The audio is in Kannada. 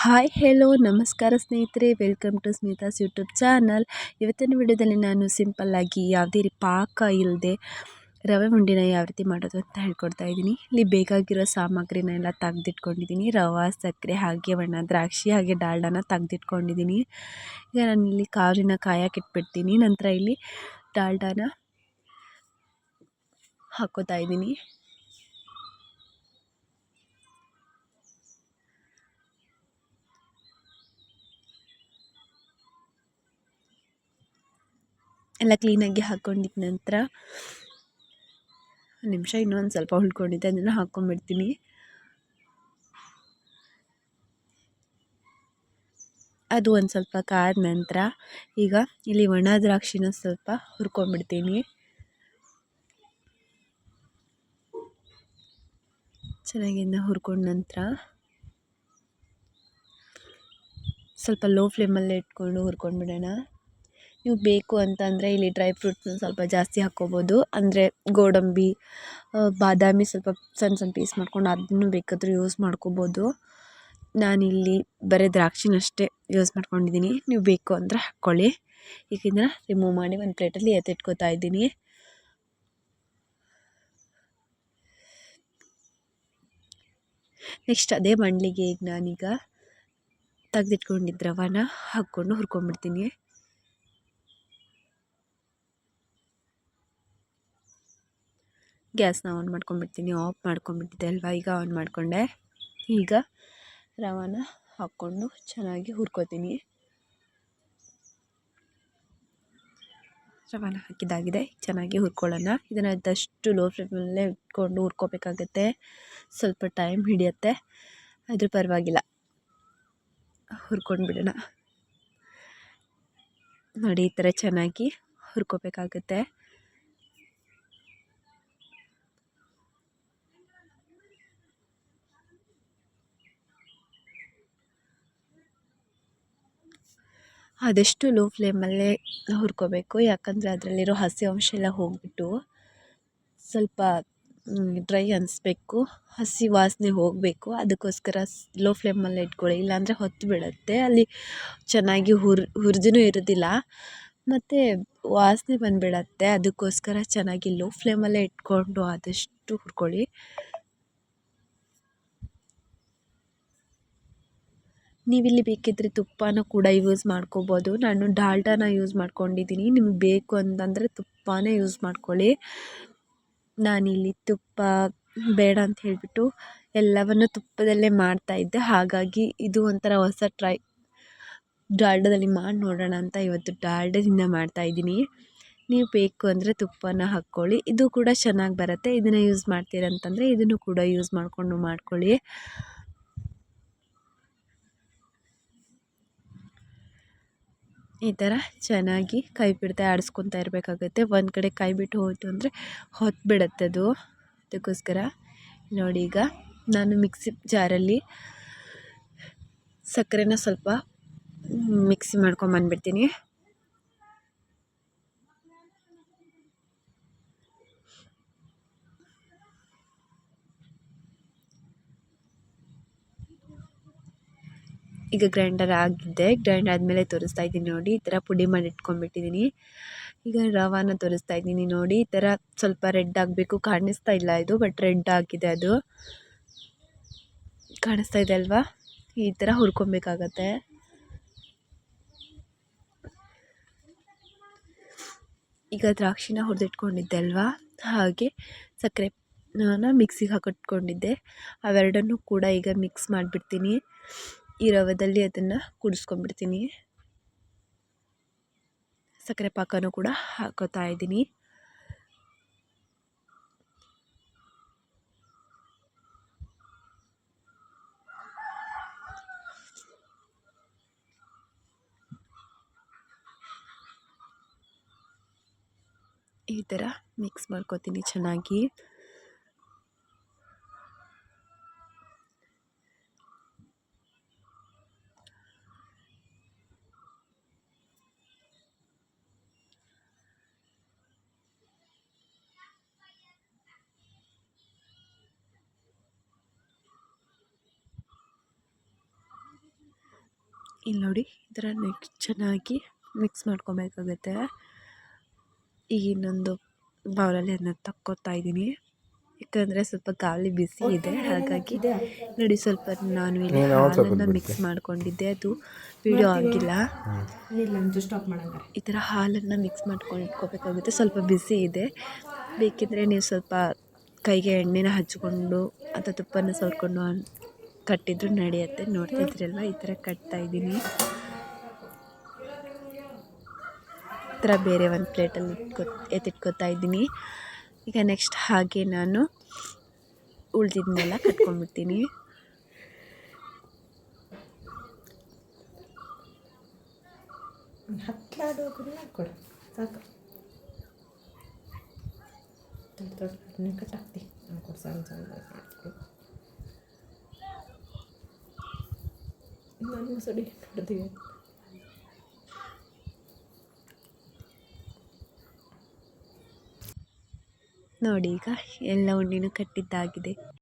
ಹಾಯ್, ಹೆಲೋ, ನಮಸ್ಕಾರ ಸ್ನೇಹಿತರೆ. Welcome to Smitha's YouTube channel. ಇವತ್ತಿನ ವಿಡಿಯೋದಲ್ಲಿ ನಾನು ಸಿಂಪಲ್ಲಾಗಿ ಯಾವುದೇ ರೀ ಪಾಕ ಇಲ್ಲದೆ ರವೆ ಉಂಡಿನ ಯಾವ ರೀತಿ ಮಾಡೋದು ಅಂತ ಹೇಳ್ಕೊಡ್ತಾ ಇದ್ದೀನಿ. ಇಲ್ಲಿ ಬೇಕಾಗಿರೋ ಸಾಮಗ್ರಿನ ಎಲ್ಲ ತೆಗ್ದಿಟ್ಕೊಂಡಿದ್ದೀನಿ. ರವೆ, ಸಕ್ಕರೆ ಹಾಗೆ ಬಣ್ಣ ದ್ರಾಕ್ಷಿ ಹಾಗೆ ಡಾಲ್ಡಾನ ತೆಗ್ದಿಟ್ಕೊಂಡಿದ್ದೀನಿ. ಈಗ ನಾನು ಇಲ್ಲಿ ಕಾರಿನ ಕಾಯಕ್ಕೆ ಇಟ್ಬಿಡ್ತೀನಿ ನಂತರ ಇಲ್ಲಿ ಡಾಲ್ಡಾನ ಹಾಕೋತಾ ಇದ್ದೀನಿ. ಎಲ್ಲ ಕ್ಲೀನಾಗಿ ಹಾಕ್ಕೊಂಡಿದ್ದ ನಂತರ ಒಂದು ನಿಮಿಷ ಇನ್ನೊಂದು ಸ್ವಲ್ಪ ಉಳ್ಕೊಂಡಿದ್ದೆ, ಅದನ್ನು ಹಾಕ್ಕೊಂಡ್ಬಿಡ್ತೀನಿ ಅದು ಒಂದು ಸ್ವಲ್ಪ ಕಾದ ನಂತರ ಈಗ ಇಲ್ಲಿ ಒಣ ದ್ರಾಕ್ಷಿನ ಸ್ವಲ್ಪ ಹುರ್ಕೊಂಡ್ಬಿಡ್ತೀನಿ. ಚೆನ್ನಾಗಿಂದ ಹುರ್ಕೊಂಡ ನಂತರ ಸ್ವಲ್ಪ ಲೋ ಫ್ಲೇಮಲ್ಲೇ ಇಟ್ಕೊಂಡು ಹುರ್ಕೊಂಡ್ಬಿಡೋಣ. ನೀವು ಬೇಕು ಅಂತಂದರೆ ಇಲ್ಲಿ ಡ್ರೈ ಫ್ರೂಟ್ಸ್ನ ಸ್ವಲ್ಪ ಜಾಸ್ತಿ ಹಾಕ್ಕೋಬೋದು. ಅಂದರೆ ಗೋಡಂಬಿ ಬಾದಾಮಿ ಸ್ವಲ್ಪ ಸಣ್ಣ ಸಣ್ಣ ಪೀಸ್ ಮಾಡ್ಕೊಂಡು ಅದನ್ನು ಬೇಕಾದರೆ ಯೂಸ್ ಮಾಡ್ಕೋಬೋದು. ನಾನಿಲ್ಲಿ ಬರೀ ದ್ರಾಕ್ಷಿನಷ್ಟೇ ಯೂಸ್ ಮಾಡ್ಕೊಂಡಿದ್ದೀನಿ. ನೀವು ಬೇಕು ಅಂದರೆ ಹಾಕ್ಕೊಳ್ಳಿ. ಈಗ ರಿಮೂವ್ ಮಾಡಿ ಒಂದು ಪ್ಲೇಟಲ್ಲಿ ಎತ್ತಿಟ್ಕೋತಾ ಇದ್ದೀನಿ. ನೆಕ್ಸ್ಟ್ ಅದೇ ಮಂಡಲಿಗೆ ಈಗ ನಾನೀಗ ತೆಗ್ದಿಟ್ಕೊಂಡಿದ್ದ ರವಾನ ಹಾಕ್ಕೊಂಡು ಹುರ್ಕೊಂಡ್ಬಿಡ್ತೀನಿ ಗ್ಯಾಸ್ನ ಆನ್ ಮಾಡ್ಕೊಂಬಿಡ್ತೀನಿ ಆಫ್ ಮಾಡ್ಕೊಂಬಿಟ್ಟಿದ್ದೆ ಅಲ್ವಾ, ಈಗ ಆನ್ ಮಾಡಿಕೊಂಡೆ. ಈಗ ರವಾನ ಹಾಕ್ಕೊಂಡು ಚೆನ್ನಾಗಿ ಹುರ್ಕೋತೀನಿ. ರವಾನ ಹಾಕಿದ್ದಾಗಿದೆ, ಚೆನ್ನಾಗಿ ಹುರ್ಕೊಳ್ಳೋಣ. ಇದನ್ನು ಆದಷ್ಟು ಲೋ ಫ್ಲೇಮಲ್ಲೇ ಇಟ್ಕೊಂಡು ಹುರ್ಕೋಬೇಕಾಗತ್ತೆ. ಸ್ವಲ್ಪ ಟೈಮ್ ಹಿಡಿಯುತ್ತೆ, ಆದರೂ ಪರವಾಗಿಲ್ಲ. ಹುರ್ಕೊಂಡು ಬಿಡೋಣ ನೋಡಿ, ಈ ಥರ ಚೆನ್ನಾಗಿ ಹುರ್ಕೋಬೇಕಾಗುತ್ತೆ. ಆದಷ್ಟು ಲೋ ಫ್ಲೇಮಲ್ಲೇ ಹುರ್ಕೋಬೇಕು. ಯಾಕಂದರೆ ಅದರಲ್ಲಿರೋ ಹಸಿ ಅಂಶ ಎಲ್ಲ ಹೋಗಿಬಿಟ್ಟು ಸ್ವಲ್ಪ ಡ್ರೈ ಅನಿಸ್ಬೇಕು. ಹಸಿ ವಾಸನೆ ಹೋಗಬೇಕು. ಅದಕ್ಕೋಸ್ಕರ ಲೋ ಫ್ಲೇಮಲ್ಲೇ ಇಟ್ಕೊಳ್ಳಿ. ಇಲ್ಲಾಂದರೆ ಹೊತ್ತು ಬಿಡುತ್ತೆ. ಅಲ್ಲಿ ಚೆನ್ನಾಗಿ ಹುರ್ ಹುರಿದೂ ಇರೋದಿಲ್ಲ. ಮತ್ತು ವಾಸನೆ ಬಂದುಬಿಡತ್ತೆ. ಅದಕ್ಕೋಸ್ಕರ ಚೆನ್ನಾಗಿ ಲೋ ಫ್ಲೇಮಲ್ಲೇ ಇಟ್ಕೊಂಡು ಆದಷ್ಟು ಹುರ್ಕೊಳ್ಳಿ. ನೀವಿಲ್ಲಿ ಬೇಕಿದ್ದರೆ ತುಪ್ಪನ ಕೂಡ ಯೂಸ್ ಮಾಡ್ಕೋಬೋದು. ನಾನು ಡಾಲ್ಡಾನ ಯೂಸ್ ಮಾಡ್ಕೊಂಡಿದ್ದೀನಿ. ನಿಮ್ಗೆ ಬೇಕು ಅಂತಂದರೆ ತುಪ್ಪನೇ ಯೂಸ್ ಮಾಡ್ಕೊಳ್ಳಿ. ನಾನಿಲ್ಲಿ ತುಪ್ಪ ಬೇಡ ಅಂತ ಹೇಳಿಬಿಟ್ಟು ಎಲ್ಲವನ್ನು ತುಪ್ಪದಲ್ಲೇ ಮಾಡ್ತಾಯಿದ್ದೆ ಹಾಗಾಗಿ ಇದು ಒಂಥರ ಹೊಸ ಟ್ರೈ ಡಾಲ್ಡಾದಲ್ಲಿ ಮಾಡಿ ನೋಡೋಣ ಅಂತ ಇವತ್ತು ಡಾಲ್ಡದಿಂದ ಮಾಡ್ತಾಯಿದ್ದೀನಿ ನೀವು ಬೇಕು ಅಂದರೆ ತುಪ್ಪನ ಹಾಕ್ಕೊಳ್ಳಿ. ಇದು ಕೂಡ ಚೆನ್ನಾಗಿ ಬರುತ್ತೆ. ಇದನ್ನು ಯೂಸ್ ಮಾಡ್ತೀರಂತಂದರೆ ಇದನ್ನು ಕೂಡ ಯೂಸ್ ಮಾಡಿಕೊಂಡು ಮಾಡ್ಕೊಳ್ಳಿ. ಈ ಥರ ಚೆನ್ನಾಗಿ ಕೈ ಬಿಡದೆ ಆಡಿಸ್ಕೊತಾ ಇರಬೇಕಾಗುತ್ತೆ. ಒಂದು ಕಡೆ ಕೈ ಬಿಟ್ಟು ಹೋಯಿತು ಅಂದರೆ ಹೊತ್ತು ಅದು. ಅದಕ್ಕೋಸ್ಕರ ನೋಡಿ ಈಗ ನಾನು ಮಿಕ್ಸಿ ಜಾರಲ್ಲಿ ಸಕ್ಕರೆನ ಸ್ವಲ್ಪ ಮಿಕ್ಸಿ ಮಾಡ್ಕೊಂಬಂದ್ಬಿಡ್ತೀನಿ. ಈಗ ಗ್ರೈಂಡರ್ ಆಗಿದೆ ಗ್ರೈಂಡ್ ಆದಮೇಲೆ ತೋರಿಸ್ತಾ ಇದ್ದೀನಿ ನೋಡಿ. ಈ ಥರ ಪುಡಿ ಮಾಡಿ ಇಟ್ಕೊಂಡ್ಬಿಟ್ಟಿದ್ದೀನಿ ಈಗ ರವಾನ ತೋರಿಸ್ತಾ ಇದ್ದೀನಿ ನೋಡಿ. ಈ ಥರ ಸ್ವಲ್ಪ ರೆಡ್ ಆಗಬೇಕು. ಕಾಣಿಸ್ತಾ ಇಲ್ಲ ಇದು ಬಟ್ ರೆಡ್ ಆಗಿದೆ ಅದು. ಕಾಣಿಸ್ತಾ ಇದೆ ಅಲ್ವಾ? ಈ ಥರ ಹುರ್ಕೊಬೇಕಾಗತ್ತೆ. ಈಗ ದ್ರಾಕ್ಷಿನ ಹುರಿದಿಟ್ಕೊಂಡಿದ್ದೆ ಅಲ್ವಾ? ಹಾಗೆ ಸಕ್ಕರೆ ನಾನು ಮಿಕ್ಸಿಗೆ ಹಾಕಿಟ್ಕೊಂಡಿದ್ದೆ ಅವೆರಡನ್ನೂ ಕೂಡ ಈಗ ಮಿಕ್ಸ್ ಮಾಡಿಬಿಡ್ತೀನಿ. ಈ ರವದಲ್ಲಿ ಅದನ್ನು ಕುಡಿಸ್ಕೊಂಡ್ಬಿಡ್ತೀನಿ. ಸಕ್ಕರೆ ಪಾಕನೂ ಕೂಡ ಹಾಕೋತಾ ಇದ್ದೀನಿ. ಈ ಥರ ಮಿಕ್ಸ್ ಮಾಡ್ಕೋತೀನಿ ಚೆನ್ನಾಗಿ. ಇಲ್ಲಿ ನೋಡಿ ಈ ಥರ ನೆಕ್ಸ್ಟ್ ಚೆನ್ನಾಗಿ ಮಿಕ್ಸ್ ಮಾಡ್ಕೊಬೇಕಾಗುತ್ತೆ. ಈಗ ಇನ್ನೊಂದು ಬೌಲಲ್ಲಿ ಅದನ್ನ ತಕ್ಕೋತಾ ಇದ್ದೀನಿ. ಯಾಕಂದರೆ ಸ್ವಲ್ಪ ಗಾಳಿ ಬಿಸಿ ಇದೆ ಹಾಗಾಗಿ ನೋಡಿ ಸ್ವಲ್ಪ ನಾನು ಇಲ್ಲಿ ನೀನು ಹಾಲನ್ನು ಮಿಕ್ಸ್ ಮಾಡ್ಕೊಂಡಿದ್ದೆ. ಅದು ವಿಡಿಯೋ ಆಗಿಲ್ಲ. ಇಲ್ಲ ಅಂತೂ ಸ್ಟಾಪ್ ಮಾಡಂಗಾರೆ. ಈ ಥರ ಹಾಲನ್ನು ಮಿಕ್ಸ್ ಮಾಡ್ಕೊಂಡು ಇಟ್ಕೋಬೇಕಾಗುತ್ತೆ ಸ್ವಲ್ಪ ಬಿಸಿ ಇದೆ. ಬೇಕಿದ್ದರೆ ನೀವು ಸ್ವಲ್ಪ ಕೈಗೆ ಎಣ್ಣೆನ ಹಚ್ಕೊಂಡು ಅಥವಾ ತುಪ್ಪನ ಸವರ್ಕೊಂಡು ಕಟ್ಟಿದ್ರು ನಡೆಯುತ್ತೆ. ನೋಡ್ತಿದ್ರಲ್ವ ಈ ಥರ ಕಟ್ತಾ ಇದ್ದೀನಿ. ಈ ಥರ ಬೇರೆ ಒಂದು ಪ್ಲೇಟಲ್ಲಿ ಇಟ್ಕೊ ಎತ್ತಿಟ್ಕೋತಾ ಇದ್ದೀನಿ. ಈಗ ನೆಕ್ಸ್ಟ್ ಹಾಗೆ ನಾನು ಉಳ್ದಿದ್ದನ್ನೆಲ್ಲ ಕಟ್ಕೊಂಡ್ಬಿಡ್ತೀನಿ. ಸಾಕು. ನಾನು ಸಡಿ ಕಡ್ತೀವಿ ನೋಡಿ ಈಗ ಎಲ್ಲ ಉಂಡಿನೂ ಕಟ್ಟಿದ್ದಾಗಿದೆ.